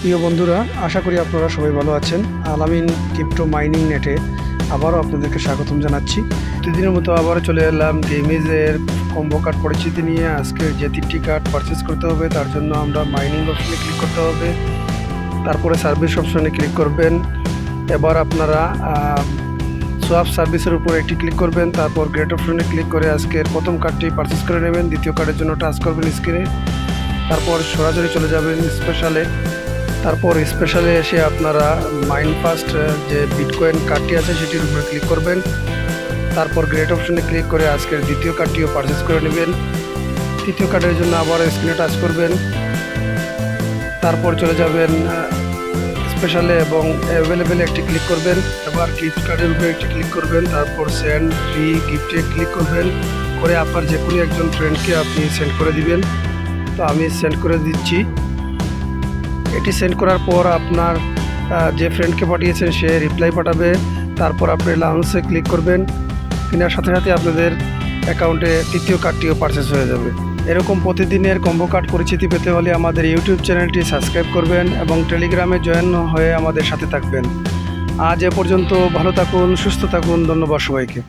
প্রিয় বন্ধুরা, আশা করি আপনারা সবাই ভালো আছেন। আলামিন ক্রিপ্টো মাইনিং নেটে আবারও আপনাদেরকে স্বাগতম জানাচ্ছি। দুদিনের মতো আবারও চলে এলাম গেমিজের কম্বো কার্ড পরিচিতি নিয়ে। আজকে যে তিনটি কার্ড পারচেস করতে হবে, তার জন্য আমরা মাইনিং অপশনে ক্লিক করতে হবে। তারপরে সার্ভিস অপশনে ক্লিক করবেন। এবার আপনারা সোয়াপ সার্ভিসের উপর একটি ক্লিক করবেন। তারপর গ্রেট অপশনে ক্লিক করে আজকের প্রথম কার্ডটি পারচেস করে নেবেন। দ্বিতীয় কার্ডের জন্য টাচ করবেন স্ক্রিনে তারপর সরাসরি চলে যাবেন স্পেশালে তারপর স্পেশালে এসে আপনারা মাইন্ড ফাস্ট যে বিটকয়েন কার্ডটি আছে সেটির উপরে ক্লিক করবেন। তারপর গ্রেট অপশনে ক্লিক করে আজকের দ্বিতীয় কার্ডটিও পারচেস করে নেবেন। তৃতীয় কার্ডের জন্য আবার স্ক্রিনে টাচ করবেন। তারপর চলে যাবেন স্পেশালে এবং অ্যাভেলেবেল একটি ক্লিক করবেন। এবার গিফট কার্ডের উপরে একটি ক্লিক করবেন। তারপর সেন্ড ফ্রি গিফটে ক্লিক করবেন। করে আপনার যে কোনো একজন ফ্রেন্ডকে আপনি সেন্ড করে দিবেন। তো আমি সেন্ড করে দিচ্ছি। এটি সেন্ড করার পর আপনার যে ফ্রেন্ডকে পাঠিয়েছেন সে রিপ্লাই পাঠাবে। তারপর আপনি লাউন্সে ক্লিক করবেন। কেনার সাথে সাথে আপনাদের অ্যাকাউন্টে তৃতীয় কার্ডটিও পারচেস হয়ে যাবে। এরকম প্রতিদিনের কম্বো কার্ড পরিচিতি পেতে হলে আমাদের ইউটিউব চ্যানেলটি সাবস্ক্রাইব করবেন এবং টেলিগ্রামে জয়েন হয়ে আমাদের সাথে থাকবেন। আজ এ পর্যন্ত ভালো থাকুন, সুস্থ থাকুন, ধন্যবাদ সবাইকে।